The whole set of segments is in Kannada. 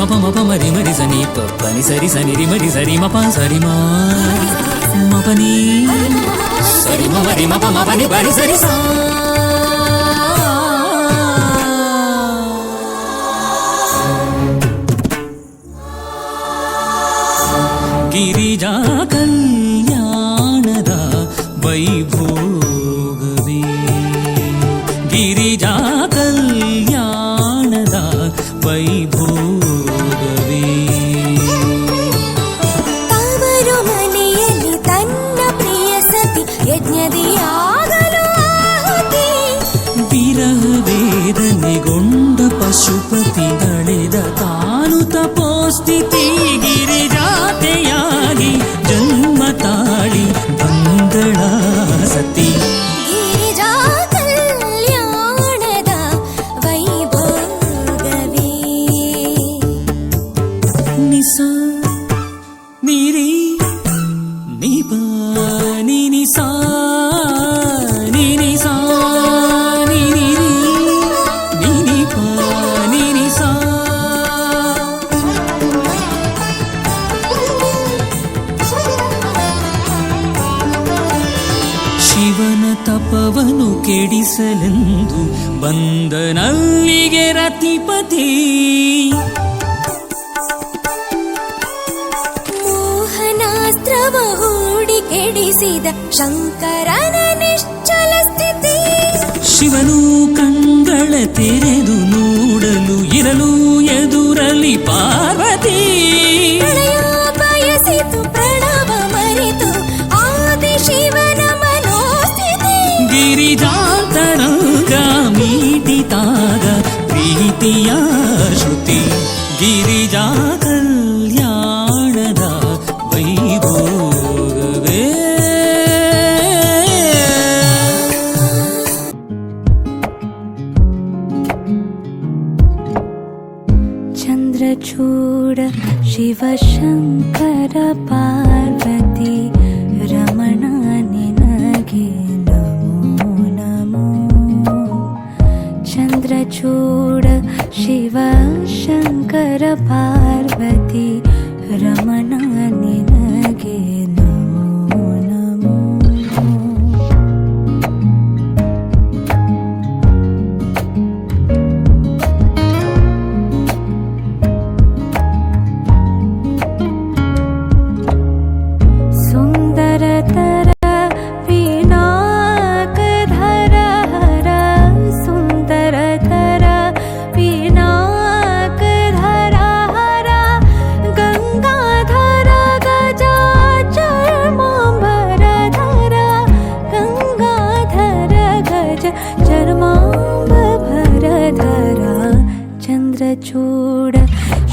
మ మరి మరి సని పని సరి సని రి మరి సరి మ సరి మా మ సరి మరి సరి సా గిరిజా ಪಶುಪತಿ ತಳೆದ ತಾನು ತಪೋಸ್ಥಿತಿ ಕೆಡಿಸಲೆಂದು ಬಂದನಲ್ಲಿಗೆ ರತಿಪತಿ. ಮೋಹನಾಸ್ತ್ರವ ಹೂಡಿ ಕೆಡಿಸಿದ ಶಂಕರನ ನಿಶ್ಚಲ ಸ್ಥಿತಿ. ಶಿವನು ಕಂಗಳ ತೆರೆದು ನೋಡಲು ಇರಲು ಎದುರಲಿ ಪಾರ್ವತಿ. ಪ್ರೀತಿಯ ಶ್ರುತಿ ಗಿರಿಜಾ ಕಲ್ಯಾಣದ ವೈಭೋಗವೇ ಚಂದ್ರಚೂಡ ಶಿವಶಂಕರ ಪಾರ್ವತಿ ರಮಣ ನಿನಗೆ ನಮೋ ನಮೋ ಚಂದ್ರಚೂಡ शङ्करपा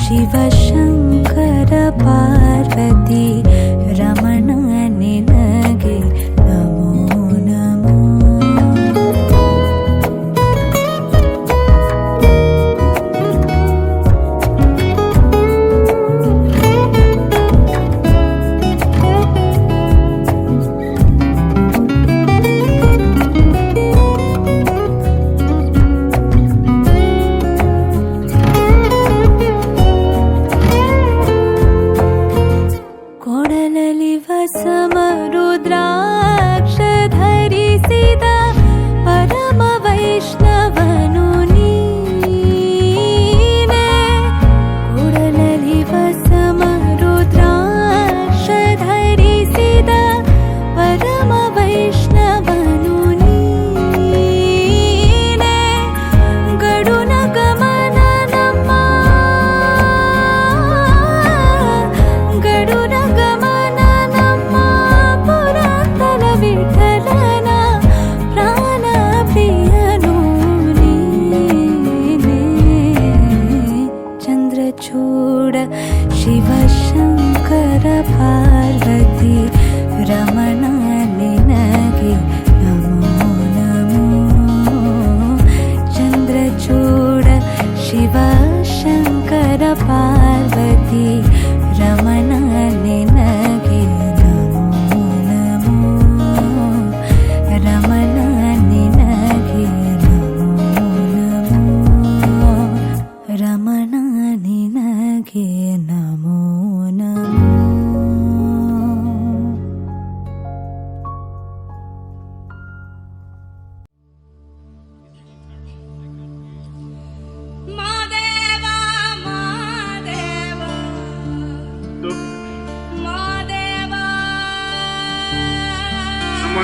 Shiva,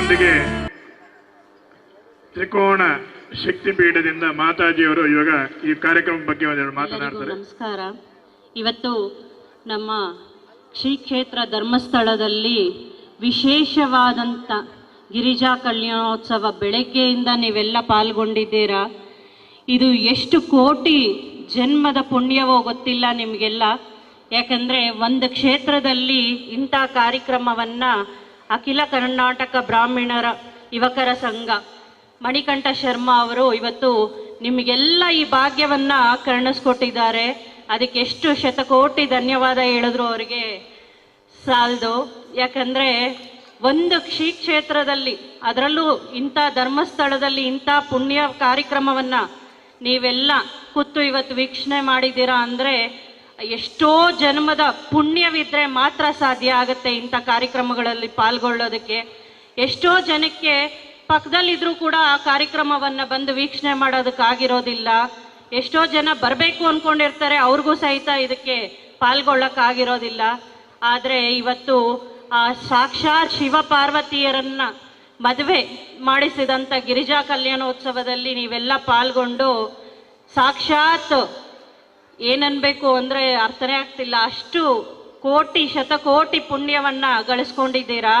ನಮ್ಮೊಂದಿಗೆ ತ್ರಿಕೋಣ ಶಕ್ತಿಪೀಠದಿಂದ ಮಾತಾಜಿಯವರು ಇವಾಗ ಈ ಕಾರ್ಯಕ್ರಮ ಬಗ್ಗೆ ಒಂದೆರಡು ಮಾತನಾಡ್ತಾರೆ. ನಮಸ್ಕಾರ. ಇವತ್ತು ನಮ್ಮ ಶ್ರೀ ಕ್ಷೇತ್ರ ಧರ್ಮಸ್ಥಳದಲ್ಲಿ ವಿಶೇಷವಾದಂಥ ಗಿರಿಜಾ ಕಲ್ಯಾಣೋತ್ಸವ ಬೆಳಗ್ಗೆಯಿಂದ ನೀವೆಲ್ಲ ಪಾಲ್ಗೊಂಡಿದ್ದೀರಾ? ಇದು ಎಷ್ಟು ಕೋಟಿ ಜನ್ಮದ ಪುಣ್ಯವೋ ಗೊತ್ತಿಲ್ಲ ನಿಮಗೆಲ್ಲ. ಯಾಕಂದರೆ ಒಂದು ಕ್ಷೇತ್ರದಲ್ಲಿ ಇಂಥ ಕಾರ್ಯಕ್ರಮವನ್ನು ಅಖಿಲ ಕರ್ನಾಟಕ ಬ್ರಾಹ್ಮಣರ ಯುವಕರ ಸಂಘ. ಮಣಿಕಂಠ ಶರ್ಮಾ ಅವರು ಇವತ್ತು ನಿಮಗೆಲ್ಲ ಈ ಭಾಗ್ಯವನ್ನ ಕರ್ಣಿಸ್ಕೊಟ್ಟಿದ್ದಾರೆ. ಅದಕ್ಕೆ ಎಷ್ಟು ಶತಕೋಟಿ ಧನ್ಯವಾದ ಹೇಳಿದ್ರು ಅವರಿಗೆ. ಸಾಲದು. ಯಾಕಂದ್ರೆ ಒಂದು ಶ್ರೀ ಕ್ಷೇತ್ರದಲ್ಲಿ, ಅದರಲ್ಲೂ ಇಂಥ ಧರ್ಮಸ್ಥಳದಲ್ಲಿ ಇಂಥ ಪುಣ್ಯ ಕಾರ್ಯಕ್ರಮವನ್ನ ನೀವೆಲ್ಲ ಕೂತು ಇವತ್ತು ವೀಕ್ಷಣೆ ಮಾಡಿದ್ದೀರಾ ಅಂದ್ರೆ ಎಷ್ಟೋ ಜನ್ಮದ ಪುಣ್ಯವಿದ್ರೆ ಮಾತ್ರ ಸಾಧ್ಯ ಆಗುತ್ತೆ ಇಂಥ ಕಾರ್ಯಕ್ರಮಗಳಲ್ಲಿ ಪಾಲ್ಗೊಳ್ಳೋದಕ್ಕೆ. ಎಷ್ಟೋ ಜನಕ್ಕೆ ಪಕ್ಕದಲ್ಲಿದ್ರೂ ಕೂಡ ಆ ಕಾರ್ಯಕ್ರಮವನ್ನ ಬಂದು ವೀಕ್ಷಣೆ ಮಾಡೋದಕ್ಕಾಗಿರೋದಿಲ್ಲ ಎಷ್ಟೋ ಜನ ಬರಬೇಕು ಅನ್ಕೊಂಡಿರ್ತಾರೆ, ಅವ್ರಿಗೂ ಸಹಿತ ಇದಕ್ಕೆ ಪಾಲ್ಗೊಳ್ಳೋಕ್ಕಾಗಿರೋದಿಲ್ಲ. ಆದರೆ ಇವತ್ತು ಆ ಸಾಕ್ಷಾತ್ ಶಿವ ಪಾರ್ವತಿಯರನ್ನ ಮದುವೆ ಮಾಡಿಸಿದಂಥ ಗಿರಿಜಾ ಕಲ್ಯಾಣೋತ್ಸವದಲ್ಲಿ ನೀವೆಲ್ಲ ಪಾಲ್ಗೊಂಡು ಸಾಕ್ಷಾತ್ ಏನನ್ಬೇಕು ಅಂದ್ರೆ ಅರ್ಥನೇ ಆಗ್ತಿಲ್ಲ. ಅಷ್ಟು ಕೋಟಿ, ಶತಕೋಟಿ ಪುಣ್ಯವನ್ನ ಗಳಿಸ್ಕೊಂಡಿದ್ದೀರಾ?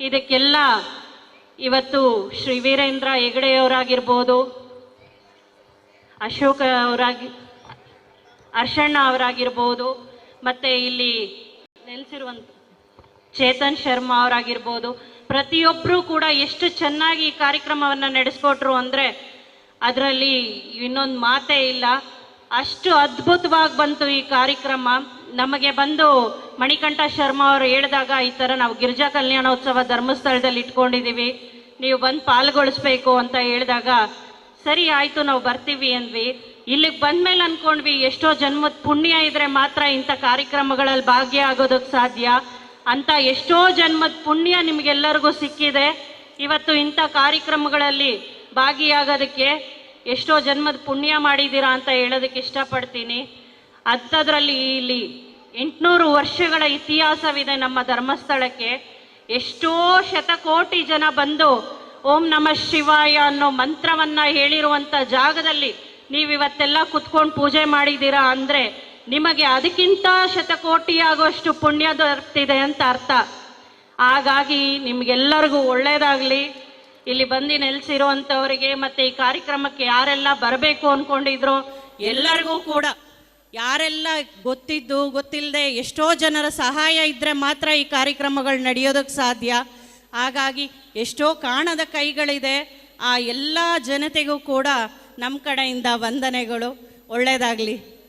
ಇದಕ್ಕೆಲ್ಲ ಇವತ್ತು ಶ್ರೀ ವೀರೇಂದ್ರ ಹೆಗಡೆಯವರಾಗಿರ್ಬೋದು, ಅಶೋಕ ಅವರಾಗಿ ಅರ್ಷಣ್ಣ ಅವರಾಗಿರ್ಬೋದು, ಮತ್ತೆ ಇಲ್ಲಿ ನೆಲೆಸಿರುವಂತ ಚೇತನ್ ಶರ್ಮಾ ಅವರಾಗಿರ್ಬೋದು. ಪ್ರತಿಯೊಬ್ಬರೂ ಕೂಡ ಎಷ್ಟು ಚೆನ್ನಾಗಿ ಈ ಕಾರ್ಯಕ್ರಮವನ್ನು ನಡೆಸ್ಕೊಟ್ರು ಅಂದರೆ ಅದರಲ್ಲಿ ಇನ್ನೊಂದು ಮಾತೇ ಇಲ್ಲ. ಅಷ್ಟು ಅದ್ಭುತವಾಗಿ ಬಂತು ಈ ಕಾರ್ಯಕ್ರಮ. ನಮಗೆ ಬಂದು ಮಣಿಕಂಠ ಶರ್ಮಾ ಅವರು ಹೇಳಿದಾಗ ಈ ಥರ ನಾವು ಗಿರಿಜಾ ಕಲ್ಯಾಣೋತ್ಸವ ಧರ್ಮಸ್ಥಳದಲ್ಲಿ ಇಟ್ಕೊಂಡಿದ್ದೀವಿ. ನೀವು ಬಂದು ಪಾಲ್ಗೊಳಿಸ್ಬೇಕು ಅಂತ ಹೇಳಿದಾಗ, ಸರಿ ಆಯ್ತು, ನಾವು ಬರ್ತೀವಿ ಅಂದ್ವಿ. ಇಲ್ಲಿಗೆ ಬಂದ್ಮೇಲೆ ಅನ್ಕೊಂಡ್ವಿ, ಎಷ್ಟೋ ಜನ್ಮದ ಪುಣ್ಯ ಇದ್ರೆ ಮಾತ್ರ ಇಂಥ ಕಾರ್ಯಕ್ರಮಗಳಲ್ಲಿ ಭಾಗಿಯಾಗೋದಕ್ಕೆ ಸಾಧ್ಯ. ಅಂತ ಎಷ್ಟೋ ಜನ್ಮದ ಪುಣ್ಯ ನಿಮಗೆಲ್ಲರಿಗೂ ಸಿಕ್ಕಿದೆ. ಇವತ್ತು ಇಂಥ ಕಾರ್ಯಕ್ರಮಗಳಲ್ಲಿ ಭಾಗಿಯಾಗೋದಕ್ಕೆ ಎಷ್ಟೋ ಜನ್ಮದ ಪುಣ್ಯ ಮಾಡಿದ್ದೀರಾ ಅಂತ ಹೇಳೋದಕ್ಕೆ ಇಷ್ಟಪಡ್ತೀನಿ. ಅಂಥದ್ರಲ್ಲಿ ಇಲ್ಲಿ ಎಂಟುನೂರು ವರ್ಷಗಳ ಇತಿಹಾಸವಿದೆ ನಮ್ಮ ಧರ್ಮಸ್ಥಳಕ್ಕೆ. ಎಷ್ಟೋ ಶತಕೋಟಿ ಜನ ಬಂದು ಓಂ ನಮ ಶಿವಾಯ ಅನ್ನೋ ಮಂತ್ರವನ್ನ ಹೇಳಿರುವಂತ ಜಾಗದಲ್ಲಿ ನೀವು ಇವತ್ತೆಲ್ಲ ಕುತ್ಕೊಂಡು ಪೂಜೆ ಮಾಡಿದ್ದೀರಾ ಅಂದ್ರೆ ನಿಮಗೆ ಅದಕ್ಕಿಂತ ಶತಕೋಟಿ ಆಗುವಷ್ಟು ಪುಣ್ಯ ದೊರಕ್ತಿದೆ ಅಂತ ಅರ್ಥ. ಹಾಗಾಗಿ ನಿಮ್ಗೆಲ್ಲರಿಗೂ ಒಳ್ಳೇದಾಗ್ಲಿ. ಇಲ್ಲಿ ಬಂದು ನೆಲೆಸಿರುವಂಥವರಿಗೆ ಮತ್ತೆ ಈ ಕಾರ್ಯಕ್ರಮಕ್ಕೆ ಯಾರೆಲ್ಲ ಬರಬೇಕು ಅನ್ಕೊಂಡಿದ್ರು? ಎಲ್ಲರಿಗೂ ಕೂಡ ಯಾರೆಲ್ಲ ಗೊತ್ತಿದ್ದು ಗೊತ್ತಿಲ್ಲದೆ ಎಷ್ಟೋ ಜನರ ಸಹಾಯ ಇದ್ದರೆ ಮಾತ್ರ ಈ ಕಾರ್ಯಕ್ರಮಗಳು ನಡೆಯೋದಕ್ಕೆ ಸಾಧ್ಯ. ಹಾಗಾಗಿ ಎಷ್ಟೋ ಕಾಣದ ಕೈಗಳಿದೆ. ಆ ಎಲ್ಲ ಜನತೆಗೂ ಕೂಡ ನಮ್ಮ ಕಡೆಯಿಂದ ವಂದನೆಗಳು. ಒಳ್ಳೆಯದಾಗಲಿ